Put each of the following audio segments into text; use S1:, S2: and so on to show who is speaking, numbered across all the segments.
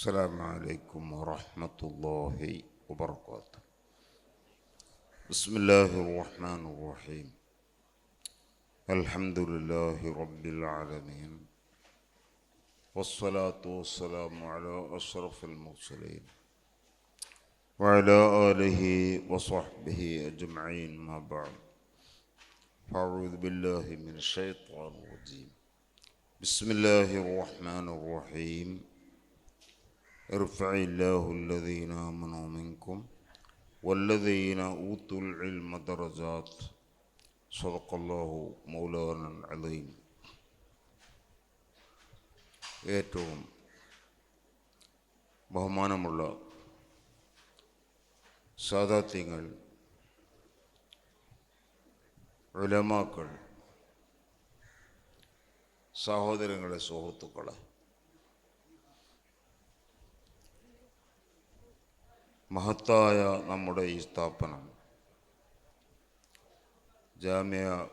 S1: السلام عليكم ورحمة الله وبركاته. بسم الله الرحمن الرحيم. الحمد لله رب العالمين. والصلاة والسلام على أشرف المرسلين. وعلى آله وصحبه أجمعين ما بعد. فأعوذ بالله من الشيطان الرجيم. بسم الله الرحمن الرحيم. ارفع الله الذين آمنوا منكم والذين أوتوا العلم درجات صدق الله مولانا العظيم ഏറ്റവും ബഹുമാനമുള്ള സാദാത്യങ്ങൾ ഉലമാക്കൾ സഹോദരങ്ങളെ സുഹൃത്തുക്കളെ മഹത്തായ നമ്മുടെ ഈ സ്ഥാപനം. ജാമ്യ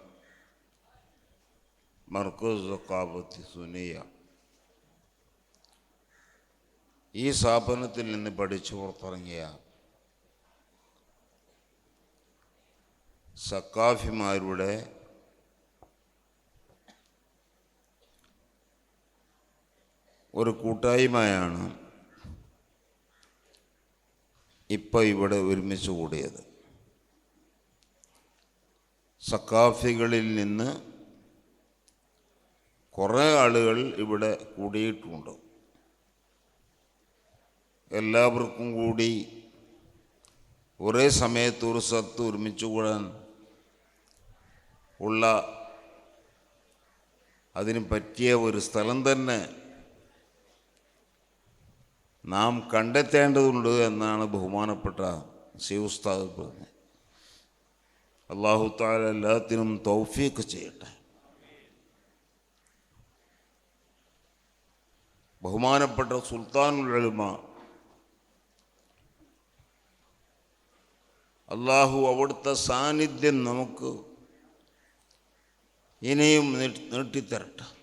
S1: മർക്കസ് കാബത്ത് സുനിയ. ഈ സ്ഥാപനത്തിൽ നിന്ന് പഠിച്ചു പുറത്തിറങ്ങിയ സക്കാഫിമാരുടെ ഒരു കൂട്ടായ്മയാണ് ഇപ്പോൾ ഇവിടെ ഒരുമിച്ച് കൂടിയത്. സക്കാഫികളിൽ നിന്ന് കുറേ ആളുകൾ ഇവിടെ കൂടിയിട്ടുണ്ട്. എല്ലാവർക്കും കൂടി ഒരേ സമയത്ത് ഒരു സ്ഥലത്ത് ഒരുമിച്ച് കൂടാൻ ഉള്ള അതിന് പറ്റിയ ഒരു സ്ഥലം തന്നെ നാം കണ്ടെത്തേണ്ടതുണ്ട് എന്നാണ് ബഹുമാനപ്പെട്ട സി ഉസ്താദ് പറഞ്ഞത്. അള്ളാഹു താല എല്ലാത്തിനും തൗഫീക്ക് ചെയ്യട്ടെ. ബഹുമാനപ്പെട്ട സുൽത്താനുൽ ഉലമ അള്ളാഹു അവിടുത്തെ സാന്നിധ്യം നമുക്ക് ഇനിയും നീട്ടിത്തരട്ടെ.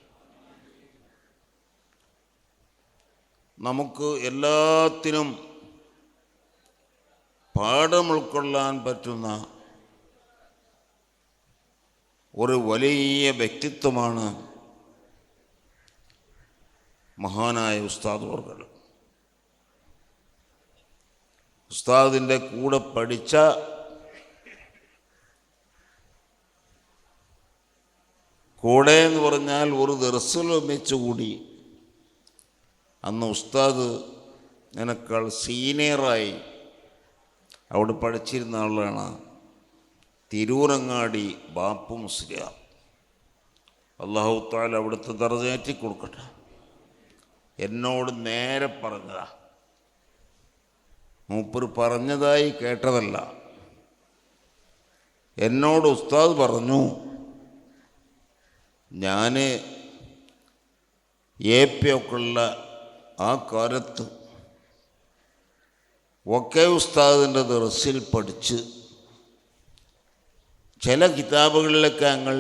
S1: നമുക്ക് എല്ലാത്തിനും പാഠം ഉൾക്കൊള്ളാൻ പറ്റുന്ന ഒരു വലിയ വ്യക്തിത്വമാണ് മഹാനായ ഉസ്താദ് വർഗൾ. ഉസ്താദിന്റെ കൂടെ പഠിച്ച കൂടെ എന്ന് പറഞ്ഞാൽ ഒരു ദർസിൽ ഒന്നിച്ചുകൂടി അന്ന് ഉസ്താദ് നിനക്കാൾ സീനിയറായി അവിടെ പഠിച്ചിരുന്ന ആളാണ് തിരൂരങ്ങാടി ബാപ്പു മുസ്ലിയാർ അള്ളാഹു താൽ അവിടുത്തെ തറുതേറ്റി കൊടുക്കട്ടെ. എന്നോട് നേരെ പറഞ്ഞതാ. മൂപ്പർ പറഞ്ഞതായി കേട്ടതല്ല. എന്നോട് ഉസ്താദ് പറഞ്ഞു ഞാൻ എ പി ഒക്കെ ഉള്ള ആ കാലത്ത് ഒക്കെ ഉസ്താദിന്റെ ദർസിൽ പഠിച്ച് ചില കിതാബുകളിലൊക്കെ ഞങ്ങൾ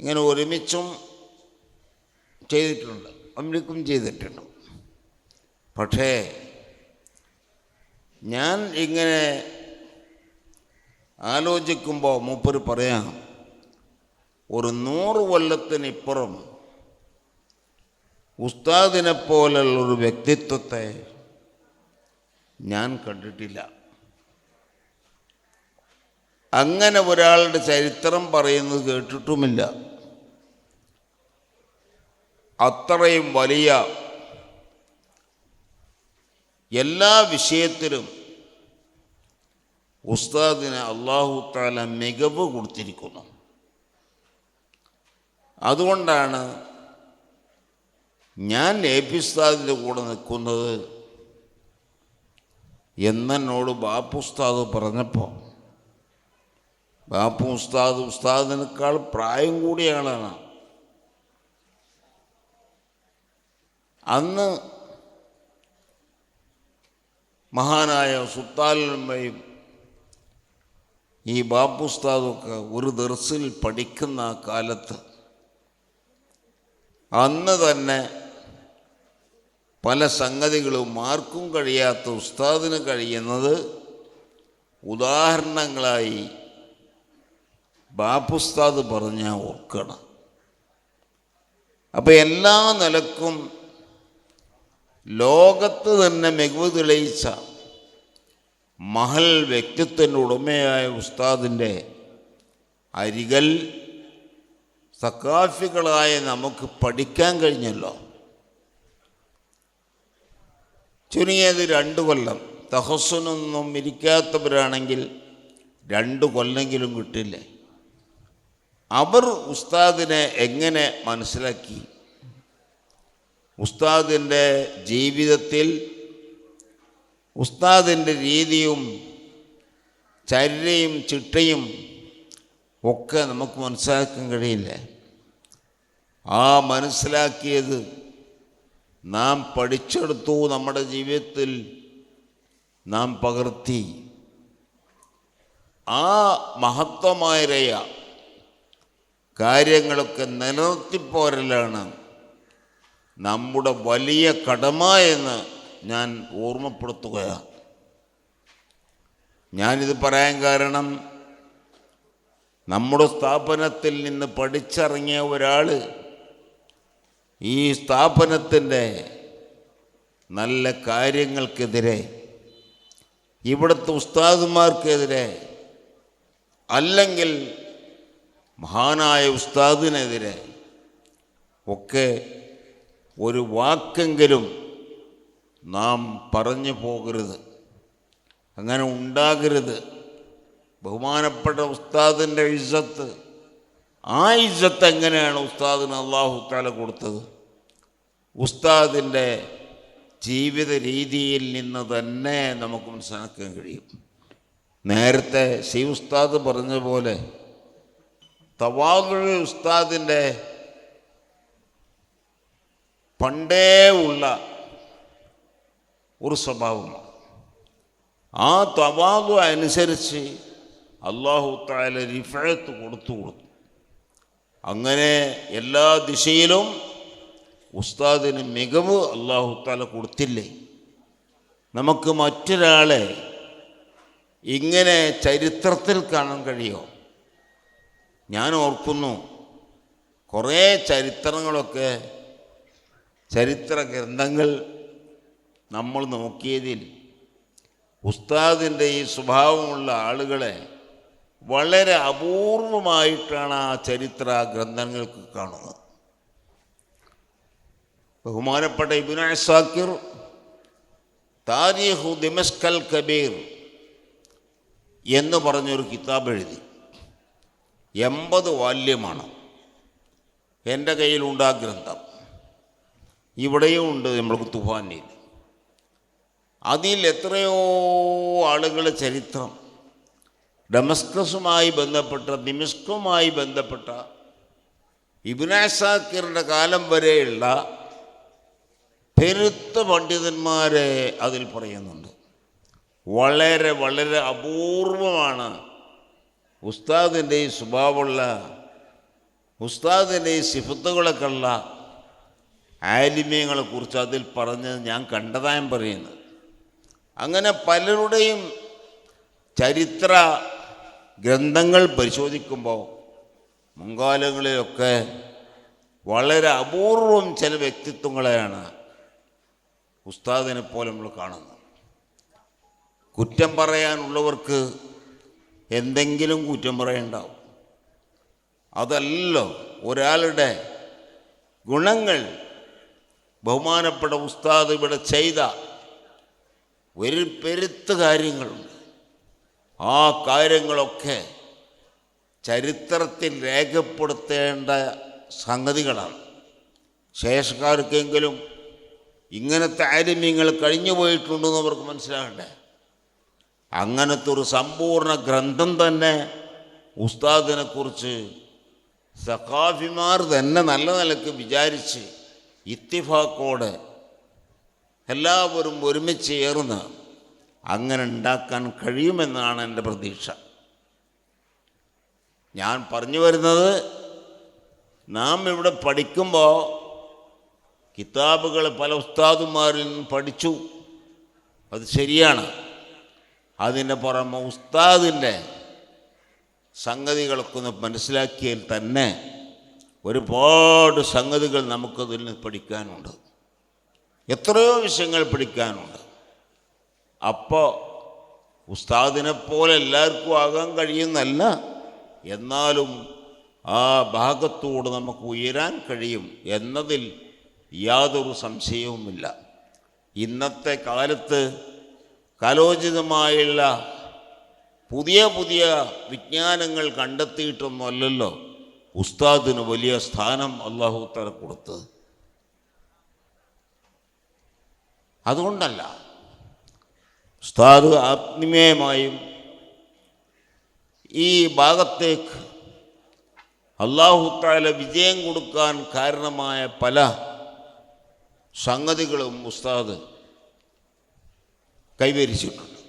S1: ഇങ്ങനെ ഒരുമിച്ചും ചെയ്തിട്ടുണ്ട് അമ്മിക്കും ചെയ്തിട്ടുണ്ട്. പക്ഷേ ഞാൻ ഇങ്ങനെ ആലോചിക്കുമ്പോൾ മൂപ്പർ പറയാം ഒരു നൂറ് കൊല്ലത്തിനിപ്പുറം ഉസ്താദിനെ പോലുള്ളൊരു വ്യക്തിത്വത്തെ ഞാൻ കണ്ടിട്ടില്ല. അങ്ങനെ ഒരാളുടെ ചരിത്രം പറയുന്നത് കേട്ടിട്ടുമില്ല. അത്രയും വലിയ എല്ലാ വിഷയത്തിലും ഉസ്താദിന് അള്ളാഹു താല മികവ് കൊടുത്തിരിക്കുന്നു. അതുകൊണ്ടാണ് ഞാൻ ഉസ്താദിന്റെ കൂടെ നിൽക്കുന്നത് എന്നോട് ബാപ്പുസ്താദ് പറഞ്ഞപ്പോൾ ബാപ്പു ഉസ്താദ് ഉസ്താദിനേക്കാൾ പ്രായം കൂടിയ ആളാണ്. അന്ന് മഹാനായ സുത്താലുമ്മയും ഈ ബാപ്പുസ്താദൊക്കെ ഒരു ദർസിൽ പഠിക്കുന്ന കാലത്ത് അന്ന് തന്നെ പല സംഗതികളും ആർക്കും കഴിയാത്ത ഉസ്താദിന് കഴിയുന്നത് ഉദാഹരണങ്ങളായി ബാപ്പുസ്താദ് പറഞ്ഞ ഓർക്കണം. അപ്പം എല്ലാ നിലക്കും ലോകത്ത് തന്നെ മികവ് തെളിയിച്ച മഹൽ വ്യക്തിത്വത്തിന്റെ ഉടമയായ ഉസ്താദിന്റെ അരികൽ സക്കാഫികളായ നമുക്ക് പഠിക്കാൻ കഴിഞ്ഞല്ലോ. ചുരുങ്ങിയത് രണ്ട് കൊല്ലം. തഹസ്സനൊന്നും ഇരിക്കാത്തവരാണെങ്കിൽ രണ്ട് കൊല്ലെങ്കിലും കിട്ടില്ലേ? അവർ ഉസ്താദിനെ എങ്ങനെ മനസ്സിലാക്കി? ഉസ്താദിന്റെ ജീവിതത്തിൽ ഉസ്താദിന്റെ രീതിയും ചര്യയും ചിട്ടയും ഒക്കെ നമുക്ക് മനസ്സിലാക്കാൻ കഴിയില്ല? ആ മനസ്സിലാക്കിയത് നാം പഠിച്ചെടുത്തു നമ്മുടെ ജീവിതത്തിൽ നാം പകർത്തി. ആ മഹത്വമായ കാര്യങ്ങളൊക്കെ നിലനിർത്തിപ്പോരലാണ് നമ്മുടെ വലിയ കടമ എന്ന് ഞാൻ ഓർമ്മപ്പെടുത്തുകയാണ്. ഞാനിത് പറയാൻ കാരണം നമ്മുടെ സ്ഥാപനത്തിൽ നിന്ന് പഠിച്ചിറങ്ങിയ ഒരാൾ ഈ സ്ഥാപനത്തിന്റെ നല്ല കാര്യങ്ങൾക്കെതിരെ ഇവിടുത്തെ ഉസ്താദുമാർക്കെതിരെ അല്ലെങ്കിൽ മഹാനായ ഉസ്താദിനെതിരെ ഒക്കെ ഒരു വാക്കെങ്കിലും നാം പറഞ്ഞു പോകരുത്. അങ്ങനെ ഉണ്ടാകരുത്. ബഹുമാനപ്പെട്ട ഉസ്താദിന്റെ ഇജ്ജത്ത്. ആ ഇജ്ജത്ത് എങ്ങനെയാണ് ഉസ്താദിന് അള്ളാഹു താല കൊടുത്തത്? ഉസ്താദിന്റെ ജീവിത രീതിയിൽ നിന്ന് തന്നെ നമുക്ക് മനസ്സിലാക്കാൻ കഴിയും. നേരത്തെ സി ഉസ്താദ് പറഞ്ഞ പോലെ തവാദുൽ ഉസ്താദിന്റെ പണ്ടേ ഉള്ള ഒരു സ്വഭാവമാണ്. ആ തവാദു അനുസരിച്ച് അള്ളാഹു താല റിഫഴത്ത് കൊടുത്തു കൊടുത്തു. അങ്ങനെ എല്ലാ ദിശയിലും ഉസ്താദിന് മികവ് അള്ളാഹു താല കൊടുത്തില്ലേ? നമുക്ക് മറ്റൊരാളെ ഇങ്ങനെ ചരിത്രത്തിൽ കാണാൻ കഴിയുമോ ഞാൻ ഓർക്കുന്നു കുറേ ചരിത്രങ്ങളൊക്കെ ചരിത്ര ഗ്രന്ഥങ്ങൾ നമ്മൾ നോക്കിയതിൽ ഉസ്താദിന്റെ ഈ സ്വഭാവമുള്ള ആളുകളെ വളരെ അപൂർവമായിട്ടാണ് ആ ചരിത്ര ഗ്രന്ഥങ്ങൾക്ക് കാണുന്നത്. ബഹുമാനപ്പെട്ട ഇബിന സാക്കിർ താരിഖു ദിമസ്കൽ കബീർ എന്ന് പറഞ്ഞൊരു കിതാബ് എഴുതി. എൺപത് വാല്യമാണ് എന്റെ കയ്യിലുണ്ട് ആ ഗ്രന്ഥം. ഇവിടെയും ഉണ്ട് നമ്മൾക്ക് തുഫാനിൽ അതിൽ എത്രയോ ആളുകളുടെ ചരിത്രം. ഡമസ്കസുമായി ബന്ധപ്പെട്ട ദിമിസ്കുമായി ബന്ധപ്പെട്ട ഇബിനാസാക്കിറിന്റെ കാലം വരെയുള്ള പെരുത്ത പണ്ഡിതന്മാരെ അതിൽ പറയുന്നുണ്ട്. വളരെ വളരെ അപൂർവമാണ് ഉസ്താദിന്റെ ഈ സ്വഭാവമുള്ള ഉസ്താദിന്റെ ഈ സിഫത്തുകളൊക്കെ ഉള്ള ആലിമ്യങ്ങളെക്കുറിച്ച് അതിൽ പറഞ്ഞത് ഞാൻ കണ്ടതായും പറയുന്നത്. അങ്ങനെ പലരുടെയും ചരിത്ര ഗ്രന്ഥങ്ങൾ പരിശോധിക്കുമ്പോൾ മുൻകാലങ്ങളിലൊക്കെ വളരെ അപൂർവം ചില വ്യക്തിത്വങ്ങളെയാണ് ഉസ്താദിനെ പോലെ നമ്മൾ കാണുന്നു. കുറ്റം പറയാനുള്ളവർക്ക് എന്തെങ്കിലും കുറ്റം പറയണ്ടാവും. അതല്ലോ ഒരാളുടെ ഗുണങ്ങൾ ബഹുമാനപ്പെട്ട ഉസ്താദ് ഇവിടെ ചെയ്ത ഒരു പെരുത്ത് കാര്യങ്ങളുണ്ട്. ആ കാര്യങ്ങളൊക്കെ ചരിത്രത്തിൽ രേഖപ്പെടുത്തേണ്ട സംഗതികളാണ്. ശേഷക്കാർക്കെങ്കിലും ഇങ്ങനത്തെ ആലിമ്യങ്ങൾ കഴിഞ്ഞു പോയിട്ടുണ്ടെന്ന് അവർക്ക് മനസ്സിലാകണ്ടേ? അങ്ങനത്തെ ഒരു സമ്പൂർണ ഗ്രന്ഥം തന്നെ ഉസ്താദിനെക്കുറിച്ച് സഖാഫിമാർ തന്നെ നല്ല നിലയ്ക്ക് വിചാരിച്ച് ഇത്തിഫാക്കോടെ എല്ലാവരും ഒരുമിച്ച് ചേർന്ന് അങ്ങനെ ഉണ്ടാക്കാൻ കഴിയുമെന്നാണ് എന്റെ പ്രതീക്ഷ. ഞാൻ പറഞ്ഞു വരുന്നത് നാം ഇവിടെ പഠിക്കുമ്പോൾ കിതാബുകൾ പല ഉസ്താദുമാരിൽ നിന്ന് പഠിച്ചു. അത് ശരിയാണ്. അതിന്റെ പുറമെ ഉസ്താദിന്റെ സംഗതികളൊക്കെ ഒന്ന് മനസ്സിലാക്കിയാൽ തന്നെ ഒരുപാട് സംഗതികൾ നമുക്കതിൽ നിന്ന് പഠിക്കാനുണ്ട്. എത്രയോ വിഷയങ്ങൾ പഠിക്കാനുണ്ട്. അപ്പോൾ ഉസ്താദിനെ പോലെ എല്ലാവർക്കും ആകാൻ കഴിയുന്നല്ല എന്നാലും ആ ഭാഗത്തോട് നമുക്ക് ഉയരാൻ കഴിയും എന്നതിൽ യാതൊരു സംശയവുമില്ല. ഇന്നത്തെ കാലത്ത് കാലോചിതമായുള്ള പുതിയ പുതിയ വിജ്ഞാനങ്ങൾ കണ്ടെത്തിയിട്ടൊന്നുമല്ലല്ലോ ഉസ്താദിന് വലിയ സ്ഥാനം അള്ളാഹു തല കൊടുത്തത് അതുകൊണ്ടല്ല ഉസ്താദ് ആത്മീയമായും ഈ ഭാഗത്തേക്ക് അള്ളാഹുത്താല വിജയം കൊടുക്കാൻ കാരണമായ പല സംഗതികളും ഉസ്താദ് കൈവരിച്ചിട്ടുണ്ട്.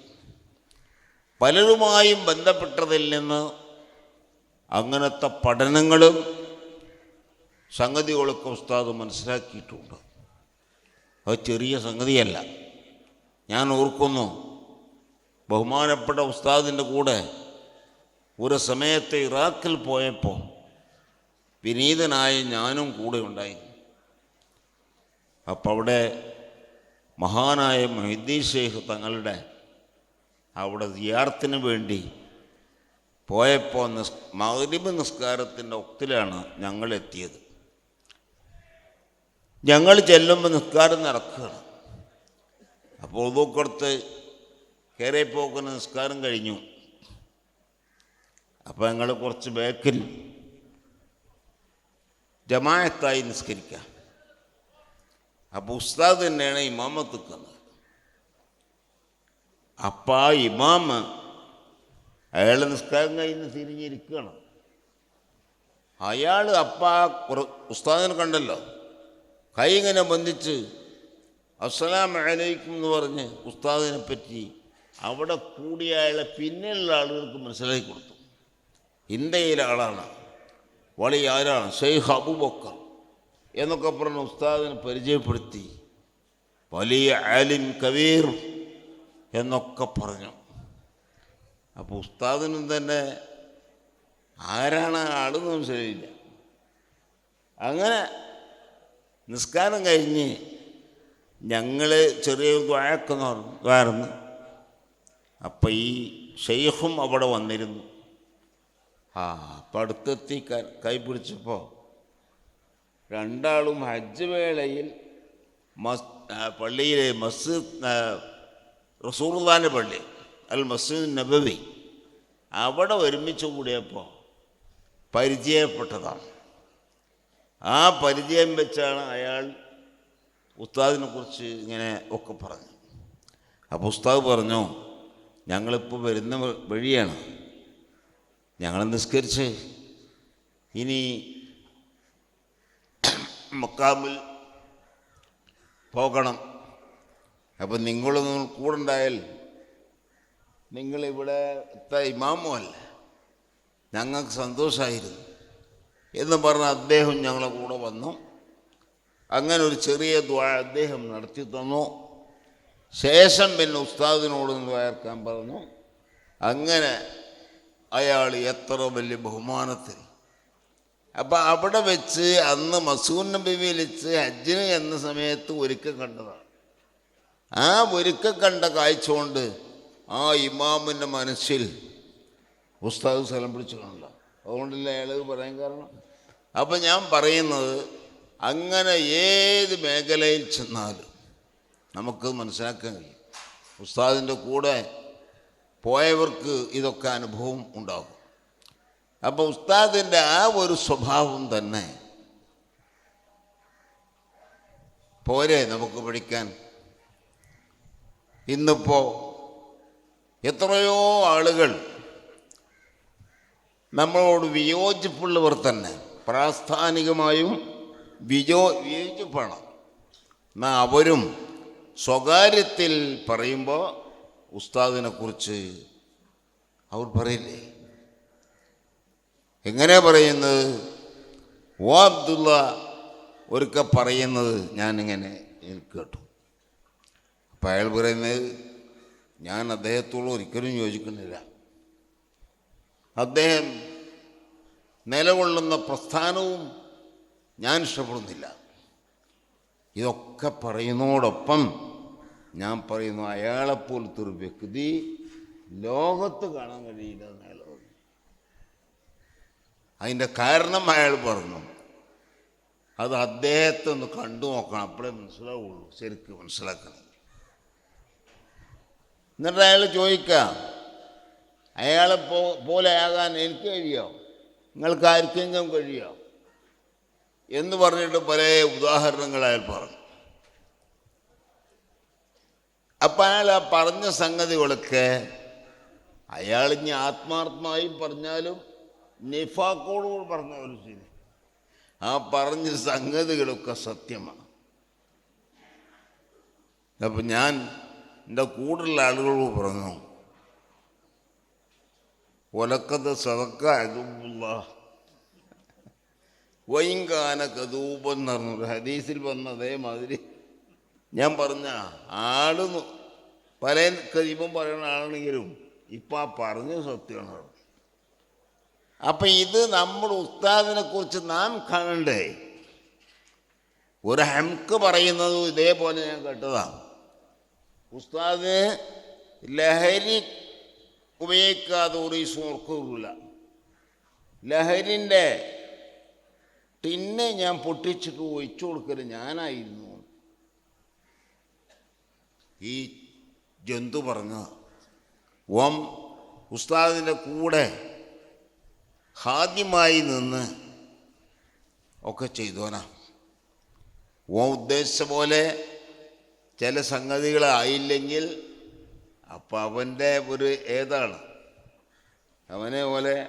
S1: പലരുമായും ബന്ധപ്പെട്ടതിൽ നിന്ന് അങ്ങനത്തെ പഠനങ്ങളും സംഗതികളൊക്കെ ഉസ്താദ് മനസ്സിലാക്കിയിട്ടുണ്ട്. അത് ചെറിയ സംഗതിയല്ല. ഞാൻ ഓർക്കുന്നു ബഹുമാനപ്പെട്ട ഉസ്താദിന്റെ കൂടെ ഒരു സമയത്ത് ഇറാഖിൽ പോയപ്പോൾ വിനീതനായ ഞാനും കൂടെ ഉണ്ടായി അപ്പം അവിടെ മഹാനായ മൊഹിദ്ദീൻ ഷെയ്ഖ് തങ്ങളുടെ അവിടെ ദിയാർത്തിന് വേണ്ടി പോയപ്പോൾ നിസ് മഗ്രിബ് നിസ്കാരത്തിന്റെ ഒത്തിലാണ് ഞങ്ങൾ എത്തിയത് ഞങ്ങൾ ചെല്ലുമ്പോൾ നിസ്കാരം നടക്കുകയാണ്. അപ്പോൾ ഒതുക്കടുത്ത് കയറിപ്പോക്കുന്ന നിസ്കാരം കഴിഞ്ഞു. അപ്പോൾ ഞങ്ങൾ കുറച്ച് ബേക്കിൽ ജമായത്തായി നിസ്കരിക്കാം. അപ്പോൾ ഉസ്താദ് തന്നെയാണ് ഇമാമത്ത് നിൽക്കുന്നത് അപ്പം ആ ഇമാമ് അയാൾ നിസ്കാരം കഴിഞ്ഞ് തിരിഞ്ഞിരിക്കുകയാണ്. അയാൾ അപ്പ ഉസ്താദിനെ കണ്ടല്ലോ. കൈ ഇങ്ങനെ ബന്ധിച്ച് അസ്സലാം അലൈക്കും എന്ന് പറഞ്ഞ് ഉസ്താദിനെ പറ്റി അവിടെ കൂടിയ അയാളെ പിന്നെയുള്ള ആളുകൾക്ക് മനസ്സിലാക്കി കൊടുത്തു. ഇന്ത്യയിലെ ആളാണ്. വളി ആരാണ്? ഷെയ്ഖ് അബൂബക്കർ. എന്നൊക്കെ പറഞ്ഞ് ഉസ്താദിനെ പരിചയപ്പെടുത്തി. വലിയ ആലിം കബീർ എന്നൊക്കെ പറഞ്ഞു. അപ്പോൾ ഉസ്താദിനും തന്നെ ആരാണ് ആളെന്ന് മനസ്സിലായില്ല. അങ്ങനെ നിസ്കാരം കഴിഞ്ഞ് ഞങ്ങൾ ചെറിയ ദ്വായക്ക ദ്വാരന്ന് അപ്പം ഈ ഷെയ്ഖും അവിടെ വന്നിരുന്നു. ആ അപ്പം അടുത്തെത്തി കൈ പിടിച്ചപ്പോൾ രണ്ടാളും ഹജ്ജ് വേളയിൽ മസ് പള്ളിയിലെ മസ്ജിദ് റസൂർദാന്റെ പള്ളി അൽ മസ്ജിദ് നബവി. അവിടെ ഒരുമിച്ച് കൂടിയപ്പോൾ പരിചയപ്പെട്ടതാണ്. ആ പരിചയം വെച്ചാണ് അയാൾ ഉസ്താദിനെ കുറിച്ച് ഇങ്ങനെ ഒക്കെ പറഞ്ഞു. അപ്പോൾ ഉസ്താദ് പറഞ്ഞു ഞങ്ങളിപ്പോൾ വരുന്ന വഴിയാണ്. ഞങ്ങൾ നിസ്കരിച്ച്. ഇനി മക്കാമിൽ പോകണം. അപ്പം നിങ്ങളൊന്നും കൂടെ ഉണ്ടായാൽ നിങ്ങളിവിടെ ഇമാമുമല്ല. ഞങ്ങൾക്ക് സന്തോഷമായിരുന്നു എന്ന് പറഞ്ഞ അദ്ദേഹം ഞങ്ങളെ കൂടെ വന്നു. അങ്ങനെ ഒരു ചെറിയ ദ്വാ അദ്ദേഹം നടത്തി തന്നു. ശേഷം പിന്നെ ഉസ്താദിനോട് വയർക്കാൻ പറഞ്ഞു. അങ്ങനെ അയാൾ എത്ര വലിയ ബഹുമാനത്തിൽ അപ്പം അവിടെ വെച്ച് അന്ന് മസൂൻ നബി വിളിച്ച് ഹജ്ജിന് എന്ന സമയത്ത് ഒരുക്കം കണ്ടതാണ്. ആ ഒരുക്കം കണ്ട കാഴ്ച കൊണ്ട് ആ ഇമാമിന്റെ മനസ്സിൽ ഉസ്താദ് സ്ഥലം പിടിച്ചു കാണില്ല അതുകൊണ്ടല്ലേ അയാൾ പറയാൻ കാരണം? അപ്പം ഞാൻ പറയുന്നത് അങ്ങനെ ഏത് മേഖലയിൽ ചെന്നാലും നമുക്ക് മനസ്സിലാക്കാൻ കഴിയും. ഉസ്താദിന്റെ കൂടെ പോയവർക്ക് ഇതൊക്കെ അനുഭവം ഉണ്ടാകും. അപ്പോൾ ഉസ്താദിന്റെ ആ ഒരു സ്വഭാവം തന്നെ. പോരെ നമുക്ക് പഠിക്കാൻ. ഇന്നിപ്പോൾ എത്രയോ ആളുകൾ നമ്മളോട് വിയോജിപ്പുള്ളവർ തന്നെ. പ്രാസ്ഥാനികമായും വിജോ വിയോജിപ്പാണ്. എന്നാൽ അവരും സ്വകാര്യത്തിൽ പറയുമ്പോൾ ഉസ്താദിനെക്കുറിച്ച് അവർ പറയില്ലേ? എങ്ങനെ പറയുന്നത്? ഓ അബ്ദുള്ള ഒരുക്ക പറയുന്നത് ഞാനിങ്ങനെ കേട്ടു. അപ്പം അയാൾ പറയുന്നത് ഞാൻ അദ്ദേഹത്തോട് ഒരിക്കലും യോജിക്കുന്നില്ല. അദ്ദേഹം നിലകൊള്ളുന്ന പ്രസ്ഥാനവും ഞാൻ ഇഷ്ടപ്പെടുന്നില്ല. ഇതൊക്കെ പറയുന്നതോടൊപ്പം ഞാൻ പറയുന്നു അയാളെപ്പോലത്തെ ഒരു വ്യക്തി ലോകത്ത് കാണാൻ കഴിയില്ല അതിന്റെ കാരണം അയാൾ പറഞ്ഞു. അത് അദ്ദേഹത്തെ ഒന്ന് കണ്ടു നോക്കണം. അപ്പോഴേ മനസ്സിലാവുള്ളൂ. ശരിക്കും മനസ്സിലാക്കണം. എന്നിട്ട് അയാൾ ചോദിക്കാം അയാളെ പോ പോലെ ആകാൻ എനിക്ക് കഴിയോ? നിങ്ങൾക്ക് ആർക്കെങ്കിലും കഴിയോ? എന്ന് പറഞ്ഞിട്ട് പല ഉദാഹരണങ്ങൾ അയാൾ പറഞ്ഞു. അപ്പം അയാൾ ആ പറഞ്ഞ സംഗതികളൊക്കെ അയാൾ ഇനി ആത്മാർത്ഥമായി പറഞ്ഞാലും നിഫാക്കോട് ഒരു ശരി. ആ പറഞ്ഞ സംഗതികളൊക്കെ സത്യമാണ്. അപ്പം ഞാൻ എന്റെ കൂടുതലുള്ള ആളുകളോട് പറഞ്ഞു ഒലക്കത് സതക്ക അതുള്ള വൈങ്കാന കതൂപം എന്ന് പറഞ്ഞു ഹദീസിൽ വന്ന അതേമാതിരി ഞാൻ പറഞ്ഞ ആൾ പല കരീപം പറയുന്ന ആളാണെങ്കിലും ഇപ്പം ആ പറഞ്ഞ സത്യമാണ്. അപ്പം ഇത് നമ്മുടെ ഉസ്താദിനെ കുറിച്ച് നാം കാണണ്ടേ? ഒരു ഹംക്ക് പറയുന്നത് ഇതേപോലെ ഞാൻ കേട്ടതാണ്. ഉസ്താദ് ലഹരി ഉപയോഗിക്കാതെ ഒരു ദിവസം ഓർക്കില്ല ലഹരിന്റെ ടിന്നെ ഞാൻ പൊട്ടിച്ചിട്ട് ഒഴിച്ചു കൊടുക്കൽ ഞാനായിരുന്നു. ഈ ജന്തു പറഞ്ഞ ഓം ഉസ്താദിന്റെ കൂടെ ഹാദ്യമായി നിന്ന് ഒക്കെ ചെയ്തോനാ. ഓ ഉദ്ദേശിച്ച പോലെ ചില സംഗതികളായില്ലെങ്കിൽ അപ്പം അവന്റെ ഒരു ഏതാണ്? അവനെ പോലെ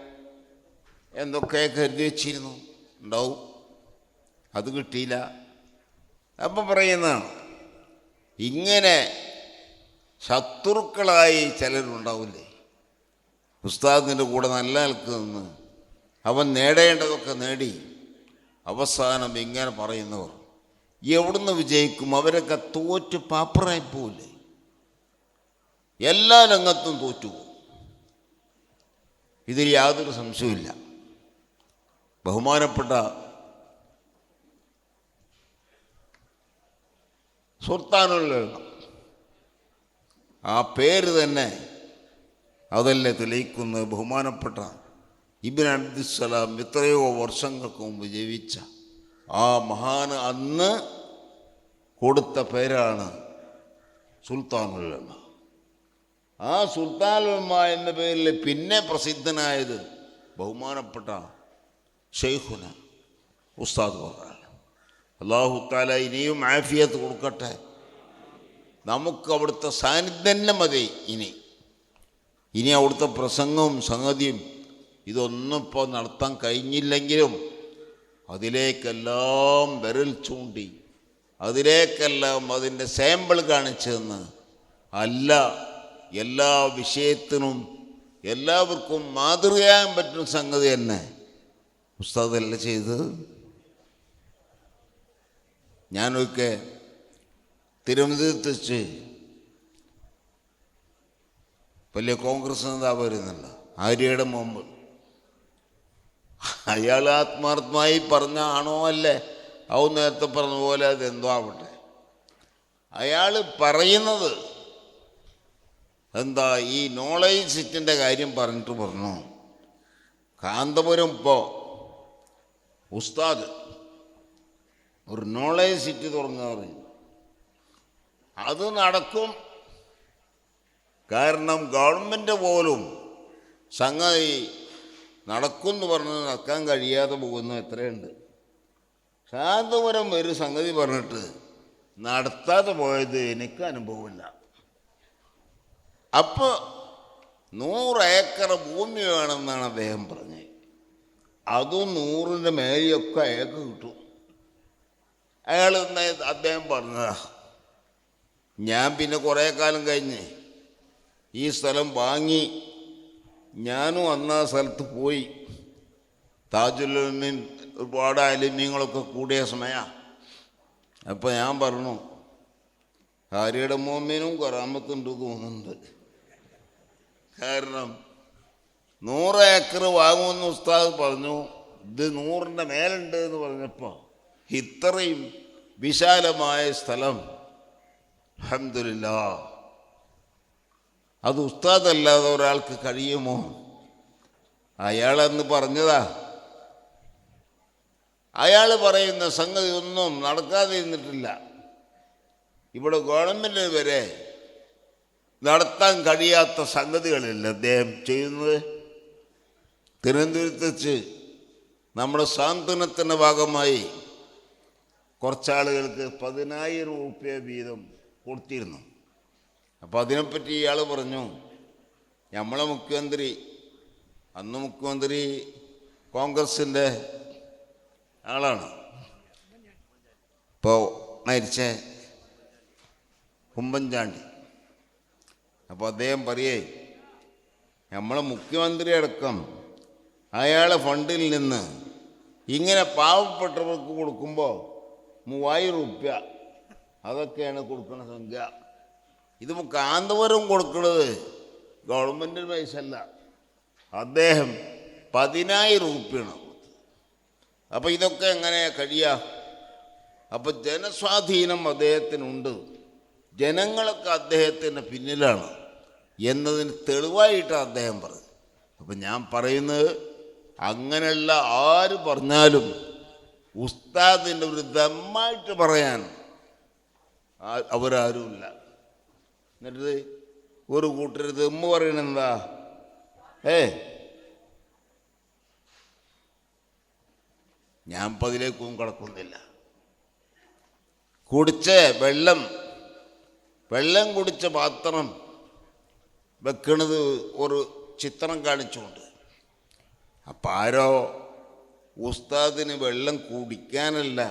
S1: എന്തൊക്കെ കരുതി വെച്ചിരുന്നു? ഉണ്ടാവും. അത് കിട്ടിയില്ല. അപ്പം പറയുന്നതാണ് ഇങ്ങനെ ശത്രുക്കളായി ചിലരുണ്ടാവില്ലേ? ഉസ്താദിന്റെ കൂടെ നല്ല ആൾക്ക് നിന്ന് അവൻ നേടേണ്ടതൊക്കെ നേടി. അവസാനം ഇങ്ങനെ പറയുന്നവർ എവിടുന്ന് വിജയിക്കും? അവരൊക്കെ തോറ്റ് പാപ്പറായി പോവില്ലേ? എല്ലാ രംഗത്തും തോറ്റുപോകും ഇതിൽ യാതൊരു സംശയമില്ല ബഹുമാനപ്പെട്ട സുൽത്താനുള്ള ആ പേര് തന്നെ അതല്ലേ തെളിയിക്കുന്നത്? ബഹുമാനപ്പെട്ട ഇബിൻ അബ്ദുസ്സലാം എത്രയോ വർഷങ്ങൾക്ക് മുമ്പ് ജീവിച്ച ആ മഹാന് അന്ന് കൊടുത്ത പേരാണ് സുൽത്താനുല്ലമ ആ സുൽത്താനുൽമ എന്ന പേരിൽ പിന്നെ പ്രസിദ്ധനായത് ബഹുമാനപ്പെട്ട ഷെയ്ഖുന ഉസ്താദ് പറഞ്ഞാണ് അള്ളാഹു താല ഇനിയും ആഫിയത്ത് കൊടുക്കട്ടെ. നമുക്ക് അവിടുത്തെ സാന്നിധ്യം തന്നെ മതി ഇനി. ഇനി അവിടുത്തെ പ്രസംഗവും സംഗതിയും ഇതൊന്നും ഇപ്പോൾ നടത്താൻ കഴിഞ്ഞില്ലെങ്കിലും അതിലേക്കെല്ലാം വിരൽ ചൂണ്ടി അതിലേക്കെല്ലാം അതിന്റെ സാമ്പിൾ കാണിച്ചു തന്ന് അല്ല എല്ലാ വിഷയത്തിനും എല്ലാവർക്കും മാതൃകയാകാൻ പറ്റുന്ന സംഗതി തന്നെ. ഉസ്താദല്ല ചെയ്തത്. ഞാനൊക്കെ തിരുവനന്തപുരത്ത് വെച്ച് വലിയ കോൺഗ്രസ് നേതാവ് വരുന്നില്ല ആര്യയുടെ മുമ്പ്. അയാൾ ആത്മാർത്ഥമായി പറഞ്ഞ ആണോ അല്ലേ? അവൻ നേരത്തെ പറഞ്ഞ പോലെ അതെന്തോ ആവട്ടെ. അയാൾ പറയുന്നത് എന്താ ഈ നോളേജ് സിറ്റിന്റെ കാര്യം പറഞ്ഞിട്ട് പറഞ്ഞു. കാന്തപുരം ഇപ്പോൾ ഉസ്താദ് ഒരു നോളേജ് സിറ്റി തുറന്നു പറഞ്ഞു. അത് നടക്കും. കാരണം ഗവൺമെന്റ് പോലും സംഗതി നടക്കുമെന്ന് പറഞ്ഞ് നടക്കാൻ കഴിയാതെ പോകുന്ന എത്രയുണ്ട്? ശാന്തപുരം ഒരു സംഗതി പറഞ്ഞിട്ട് നടത്താതെ പോയത് എനിക്ക് അനുഭവമില്ല. അപ്പോൾ ഏക്കർ ഭൂമി വേണമെന്നാണ് അദ്ദേഹം പറഞ്ഞത്. അതും നൂറിന്റെ മേലെയൊക്കെ അയാൾക്ക് കിട്ടും. അയാൾ അദ്ദേഹം പറഞ്ഞതാ ഞാൻ പിന്നെ കുറേ കാലം കഴിഞ്ഞ് ഈ സ്ഥലം വാങ്ങി ഞാനും അന്ന് ആ സ്ഥലത്ത് പോയി. താജുലുമീൻ ഒരുപാട് അലിമ്യങ്ങളൊക്കെ കൂടിയ സമയമാണ് അപ്പോൾ ഞാൻ പറഞ്ഞു ഹാരിയുടെ മോമ്മിനും കറാമത്തുണ്ട് തോന്നുന്നുണ്ട് കാരണം നൂറ് ഏക്കർ വാങ്ങുമെന്ന് ഉസ്താദ് പറഞ്ഞു ഇത് നൂറിന്റെ മേലുണ്ട് എന്ന് പറഞ്ഞപ്പോൾ ഇത്രയും വിശാലമായ സ്ഥലം. അഹമ്മദില്ല അത് ഉസ്താദല്ലാതെ ഒരാൾക്ക് കഴിയുമോ? അയാളെന്ന് പറഞ്ഞതാ. അയാൾ പറയുന്ന സംഗതി ഒന്നും നടക്കാതെ ഇരുന്നിട്ടില്ല ഇവിടെ ഗവൺമെന്റ് വരെ നടത്താൻ കഴിയാത്ത സംഗതികളല്ല അദ്ദേഹം ചെയ്യുന്നത്. തിരുവനന്തപുരത്ത് വെച്ച് നമ്മുടെ സാന്ത്വനത്തിന്റെ ഭാഗമായി കുറച്ചാളുകൾക്ക് പതിനായിരം റുപ്യ വീതം കൊടുത്തിരുന്നു. അപ്പോൾ അതിനെപ്പറ്റി ഇയാൾ പറഞ്ഞു നമ്മളെ മുഖ്യമന്ത്രി അന്ന് മുഖ്യമന്ത്രി കോൺഗ്രസിന്റെ ആളാണ്. ഇപ്പോൾ മരിച്ച ഉമ്മൻചാണ്ടി അപ്പോൾ അദ്ദേഹം പറയേ നമ്മളെ മുഖ്യമന്ത്രി അടക്കം അയാളെ ഫണ്ടിൽ നിന്ന് ഇങ്ങനെ പാവപ്പെട്ടവർക്ക് കൊടുക്കുമ്പോൾ മൂവായിരം റുപ്യ അതൊക്കെയാണ് കൊടുക്കുന്ന സംഖ്യ. ഇത് കാന്തപുരം കൊടുക്കുന്നത് ഗവൺമെന്റിന് പൈസ അല്ല അദ്ദേഹം പതിനായിരം റുപ്യാണ് അപ്പോൾ ഇതൊക്കെ എങ്ങനെ കഴിയുക അപ്പോൾ ജനസ്വാധീനം അദ്ദേഹത്തിനുണ്ട്. ജനങ്ങളൊക്കെ അദ്ദേഹത്തിന്റെ പിന്നിലാണ് എന്നതിന് തെളിവായിട്ടാണ് അദ്ദേഹം പറഞ്ഞു അപ്പം ഞാൻ പറയുന്നത് അങ്ങനെയുള്ള ആര് പറഞ്ഞാലും ഉസ്താദിന്റെ ഒരു ദമ്മായിട്ട് പറയാൻ അവരാരുമില്ല. എന്നിട്ട് ഒരു കൂട്ടർ ദമ്മ് പറയണെന്താ ഏ? ഞാൻ പതിലേക്കും കടക്കുന്നില്ല. കുടിച്ച വെള്ളം വെള്ളം കുടിച്ച പാത്രം വെക്കണത് ഒരു ചിത്രം കാണിച്ചുകൊണ്ട്. അപ്പം ആരോ ഉസ്താദിന് വെള്ളം കുടിക്കാനല്ല.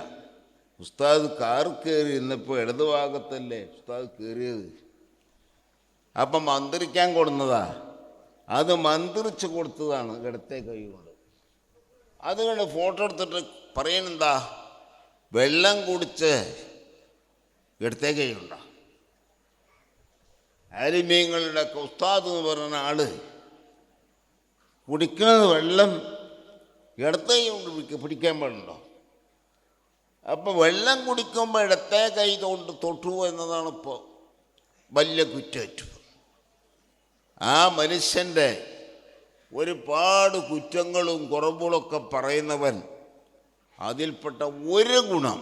S1: ഉസ്താദ് കാർ കയറി ഇന്നിപ്പോൾ ഇടതുഭാഗത്തല്ലേ ഉസ്താദ് കയറിയത്? അപ്പം മന്ത്രിക്കാൻ കൊടുന്നതാ. അത് മന്ത്രിച്ച് കൊടുത്തതാണ് ഇടത്തെ കൈ കൊണ്ട് അത് കണ്ട് ഫോട്ടോ എടുത്തിട്ട് പറയുന്നെന്താ വെള്ളം കുടിച്ച് ഇടത്തെ കൈയുണ്ടോ കൊണ്ടാ ഒക്കെ ഉസ്താദ് എന്ന് പറയുന്ന ആൾ കുടിക്കുന്നത് വെള്ളം ഇടത്തെ കൈ കൊണ്ട് പിടിക്ക- പിടിക്കാൻ പാടുണ്ടോ? അപ്പോൾ വെള്ളം കുടിക്കുമ്പോൾ ഇടത്തെ കൈ കൊണ്ട് തൊട്ടു എന്നതാണ് ഇപ്പോൾ വലിയ കുറ്റേറ്റു. ആ മനുഷ്യന്റെ ഒരുപാട് കുറ്റങ്ങളും കുറവുകളൊക്കെ പറയുന്നവൻ അതിൽപ്പെട്ട ഒരു ഗുണം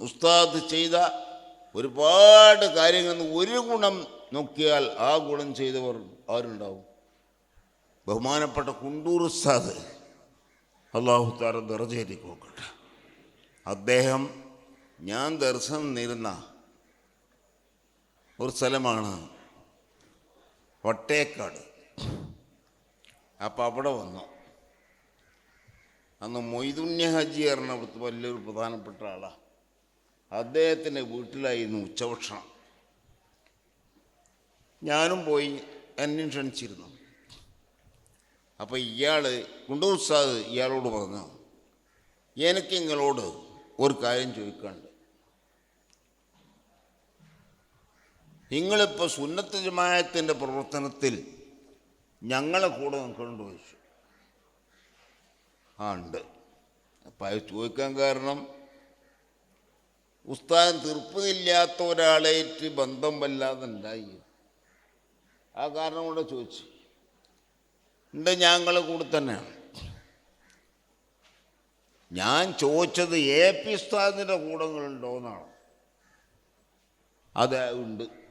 S1: ഉസ്താദ് ചെയ്ത ഒരുപാട് കാര്യങ്ങളിൽ നിന്ന് ഒരു ഗുണം നോക്കിയാൽ ആ ഗുണം ചെയ്തവർ ആരുണ്ടാവും? ബഹുമാനപ്പെട്ട കുണ്ടൂർ ഉസ്താദ് അള്ളാഹു താര ദർജയിലേക്ക് നോക്കട്ടെ അദ്ദേഹം ഞാൻ ദർശനം നേരുന്ന ഒരു സ്ഥലമാണ് വട്ടേക്കാട് അപ്പം അവിടെ വന്നു. അന്ന് മൊയ്തുണ്യ ഹജി പറഞ്ഞ അവിടുത്തെ വലിയൊരു പ്രധാനപ്പെട്ട ആളാണ് അദ്ദേഹത്തിന്റെ വീട്ടിലായിരുന്നു ഉച്ചഭക്ഷണം. ഞാനും പോയി എന്നെ ക്ഷണിച്ചിരുന്നു. അപ്പോൾ ഇയാൾ കുണ്ടൂർ സാദ് ഇയാളോട് പറഞ്ഞു എനിക്ക് നിങ്ങളോട് ഒരു കാര്യം ചോദിക്കാനുണ്ട്. നിങ്ങളിപ്പോൾ സുന്നത്ത് ജമായത്തിന്റെ പ്രവർത്തനത്തിൽ ഞങ്ങളെ കൂടെ നിൽക്കുന്നുണ്ട് ചോദിച്ചു ആ ഉണ്ട്. അപ്പം അത് ചോദിക്കാൻ കാരണം ഉസ്താദൻ തീർപ്പതില്ലാത്ത ഒരാളായിട്ട് ബന്ധം വല്ലാതെ ഉണ്ടായി ആ കാരണം കൂടെ ചോദിച്ചു. ഉണ്ട് ഞങ്ങളെ കൂടെ തന്നെയാണ്. ഞാൻ ചോദിച്ചത് എ പി ഉസ്താദിന്റെ കൂടങ്ങളുണ്ടോ എന്നാണ്. അത് ഉണ്ട്.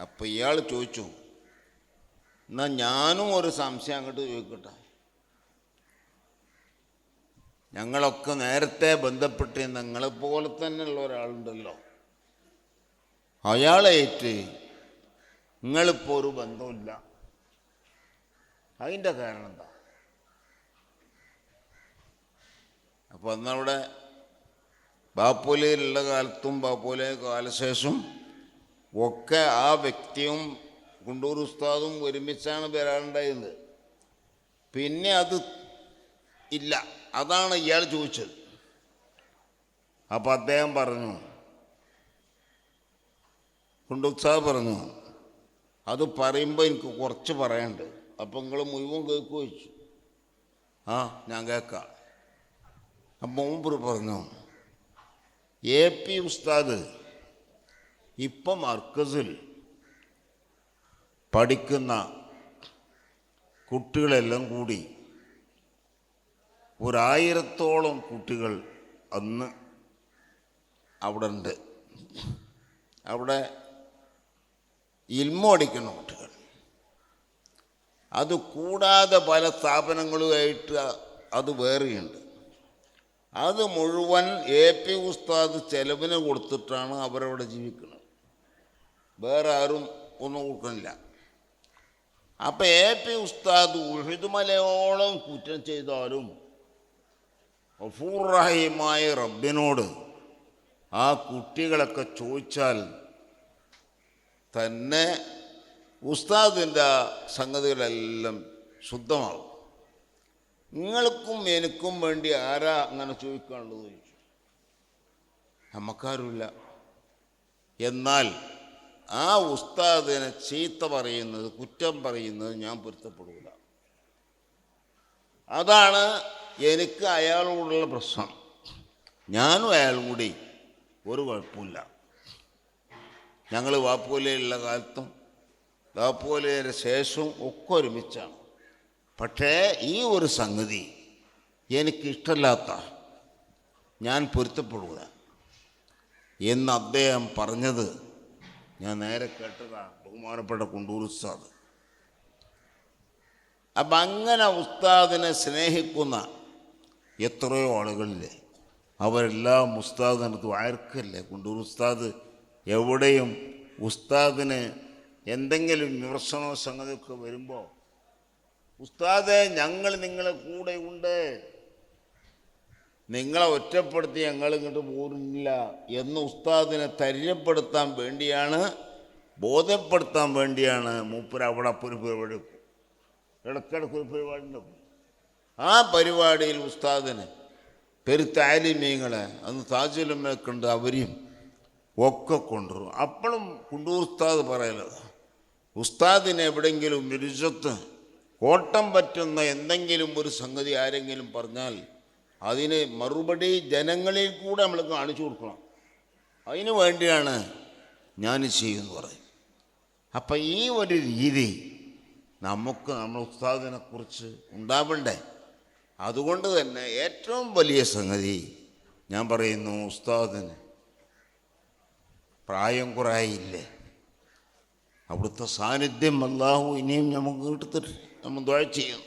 S1: അപ്പം ഇയാൾ ചോദിച്ചു എന്നാൽ ഞാനും ഒരു സംശയം അങ്ങോട്ട് ചോദിക്കട്ടെ? ഞങ്ങളൊക്കെ നേരത്തെ ബന്ധപ്പെട്ട് നിങ്ങളെപ്പോലെ തന്നെയുള്ള ഒരാളുണ്ടല്ലോ. അയാളേറ്റ് നിങ്ങളിപ്പോൾ ഒരു ബന്ധമില്ല അതിന്റെ കാരണം എന്താ? അപ്പോൾ അന്നവിടെ ബാപ്പുലയിലുള്ള കാലത്തും ബാപ്പോലെ കാലശേഷം ഒക്കെ ആ വ്യക്തിയും കുണ്ടൂർ ഉസ്താദും ഒരുമിച്ചാണ് വരാനുണ്ടായത് പിന്നെ അത് ഇല്ല. അതാണ് ഇയാൾ ചോദിച്ചത്. അപ്പം അദ്ദേഹം പറഞ്ഞു കുണ്ടുത്സാ പറഞ്ഞു അത് പറയുമ്പോൾ എനിക്ക് കുറച്ച് പറയാനുണ്ട്. അപ്പം നിങ്ങൾ മുഴുവൻ കേൾക്കു വെച്ചു ആ ഞാൻ കേൾക്കാം. അപ്പം മുമ്പ് പറഞ്ഞു എ പി ഉസ്താദ് ഇപ്പം മർക്കസിൽ പഠിക്കുന്ന കുട്ടികളെല്ലാം കൂടി ഒരായിരത്തോളം കുട്ടികൾ അന്ന് അവിടെ ഉണ്ട്. അവിടെ ഇൽമ അടിക്കുന്ന കുട്ടികൾ. അത് കൂടാതെ പല സ്ഥാപനങ്ങളുമായിട്ട് അത് വേറെയുണ്ട്. അത് മുഴുവൻ എ പി ഉസ്താദ് ചെലവിന് കൊടുത്തിട്ടാണ് അവരവിടെ ജീവിക്കുന്നത്. വേറെ ആരും ഒന്നും കൊടുക്കണില്ല അപ്പം എ പി ഉസ്താദ് ഉഹിദുമലയോളം കുറ്റം ചെയ്താലും അഫൂറഹിമായ റബ്ബിനോട് ആ കുട്ടികളൊക്കെ ചോദിച്ചാൽ തന്നെ ഉസ്താദിന്റെ സംഗതികളെല്ലാം ശുദ്ധമാകും. നിങ്ങൾക്കും എനിക്കും വേണ്ടി ആരാ അങ്ങനെ ചോദിക്കാനുള്ളത് ചോദിച്ചു. നമുക്കാരുമില്ല എന്നാൽ ആ ഉസ്താദിനെ ചീത്ത പറയുന്നത് കുറ്റം പറയുന്നത് ഞാൻ പൊരുത്തപ്പെടില്ല അതാണ് എനിക്ക് അയാളോടുള്ള പ്രശ്നം. ഞാനും അയാളും കൂടി ഒരു കുഴപ്പമില്ല. ഞങ്ങൾ വാപ്പുകൊലയിലുള്ള കാലത്തും വാപ്പുലയുടെ ശേഷവും ഒക്കെ ഒരുമിച്ചാണ്. പക്ഷേ ഈ ഒരു സംഗതി എനിക്കിഷ്ടമല്ലാത്ത ഞാൻ പൊരുത്തപ്പെടുക എന്ന് അദ്ദേഹം പറഞ്ഞത് ഞാൻ നേരെ കേട്ടതാണ് ബഹുമാനപ്പെട്ട കുണ്ടൂർ ഉസ്താദ്. അപ്പം അങ്ങനെ ഉസ്താദിനെ സ്നേഹിക്കുന്ന എത്രയോ ആളുകളില്ലേ? അവരെല്ലാം ഉസ്താദിനടുത്ത് ആർക്കല്ലേ കുണ്ടൂർ ഉസ്താദ് എവിടെയും ഉസ്താദിന് എന്തെങ്കിലും വിമർശനോ സംഗതിയൊക്കെ വരുമ്പോൾ ഉസ്താദെ ഞങ്ങൾ നിങ്ങളെ കൂടെ ഉണ്ട്. നിങ്ങളെ ഒറ്റപ്പെടുത്തി ഞങ്ങൾ ഇങ്ങോട്ട് പോരുന്നില്ല എന്ന് ഉസ്താദിനെ തര്യപ്പെടുത്താൻ വേണ്ടിയാണ് ബോധ്യപ്പെടുത്താൻ വേണ്ടിയാണ് മൂപ്പര് അവിടെ ഒരു പരിപാടി വെക്കും. ഇടയ്ക്കിടയ്ക്ക് ഒരു പരിപാടി ഉണ്ടാവും ആ പരിപാടിയിൽ ഉസ്താദിന് പെരുത്താലിമീങ്ങളെ അന്ന് താജുലമ്മയൊക്കെയുണ്ട് അവരെയും ഒക്കെ കൊണ്ടുവരും. അപ്പോഴും കുണ്ടൂർ ഉസ്താദ് പറയലത് ഉസ്താദിന് എവിടെയെങ്കിലും മിരുജത്ത് കോട്ടം പറ്റുന്ന എന്തെങ്കിലും ഒരു സംഗതി ആരെങ്കിലും പറഞ്ഞാൽ അതിന് മറുപടി ജനങ്ങളിൽ കൂടെ നമ്മൾ കാണിച്ചു കൊടുക്കണം. അതിന് വേണ്ടിയാണ് ഞാൻ ചെയ്യുമെന്ന് പറയും അപ്പം ഈ ഒരു രീതി നമുക്ക് നമ്മുടെ ഉസ്താദിനെക്കുറിച്ച് ഉണ്ടാവണ്ടേ? അതുകൊണ്ട് തന്നെ ഏറ്റവും വലിയ സംഗതി ഞാൻ പറയുന്നു ഉസ്താദിന് പ്രായം കുറായില്ലേ അവിടുത്തെ സാന്നിധ്യം അല്ലാഹു ഇനിയും നമുക്ക് കിട്ടത്തിട്ട് നമ്മൾ ദുഴ ചെയ്യും.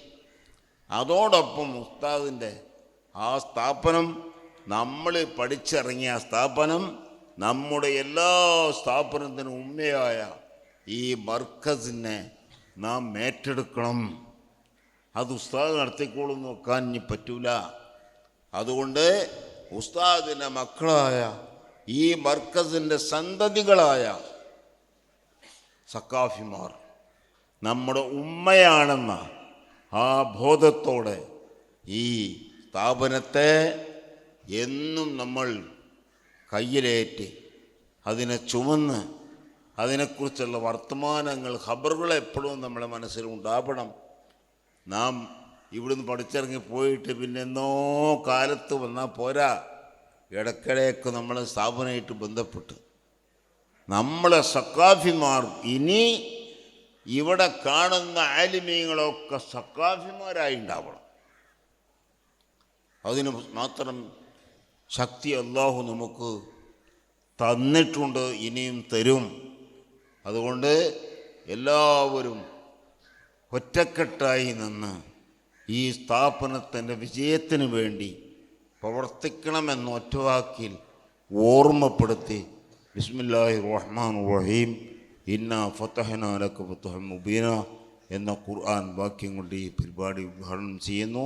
S1: അതോടൊപ്പം ഉസ്താദിന്റെ ആ സ്ഥാപനം നമ്മൾ പഠിച്ചിറങ്ങിയ സ്ഥാപനം നമ്മുടെ എല്ലാ സ്ഥാപനത്തിനും ഉമ്മയായ ഈ മർക്കസിനെ നാം ഏറ്റെടുക്കണം. അത് ഉസ്താദ് നടത്തിക്കോളും നോക്കാൻ ഇനി പറ്റൂല. അതുകൊണ്ട് ഉസ്താദിന്റെ മക്കളായ ഈ മർക്കസിന്റെ സന്തതികളായ സക്കാഫിമാർ നമ്മുടെ ഉമ്മയാണെന്ന ആ ബോധത്തോടെ ഈ സ്ഥാപനത്തെ എന്നും നമ്മൾ കയ്യിലേറ്റി അതിനെ ചുമന്ന് അതിനെക്കുറിച്ചുള്ള വർത്തമാനങ്ങൾ ഖബറുകൾ എപ്പോഴും നമ്മുടെ മനസ്സിൽ ഉണ്ടാവണം. നാം ഇവിടുന്ന് പഠിച്ചിറങ്ങി പോയിട്ട് പിന്നെ എന്നോ കാലത്ത് വന്നാൽ പോരാ. ഇടക്കിടയൊക്കെ നമ്മളെ സ്ഥാപനമായിട്ട് ബന്ധപ്പെട്ട്. നമ്മളെ സക്കാഫിമാർ ഇനി ഇവിടെ കാണുന്ന ആലിമീങ്ങളൊക്കെ സക്കാഫിമാരായി ഉണ്ടാവണം. അതിന് മാത്രം ശക്തി അള്ളാഹു നമുക്ക് തന്നിട്ടുണ്ട് ഇനിയും തരും. അതുകൊണ്ട് എല്ലാവരും ഒറ്റക്കെട്ടായി നിന്ന് ഈ സ്ഥാപനത്തിന്റെ വിജയത്തിന് വേണ്ടി പ്രവർത്തിക്കണമെന്ന ഒറ്റവാക്കിൽ ഓർമ്മപ്പെടുത്തി ബിസ്മില്ലാഹി റഹ്മാൻ റഹീം ഇന്ന ഫത്തഹനാലക്ക് ഫത്തഹ മുബീന എന്ന ഖുർആൻ വാക്യം കൊണ്ട് ഈ പരിപാടി ഉദ്ഘാടനം ചെയ്യുന്നു.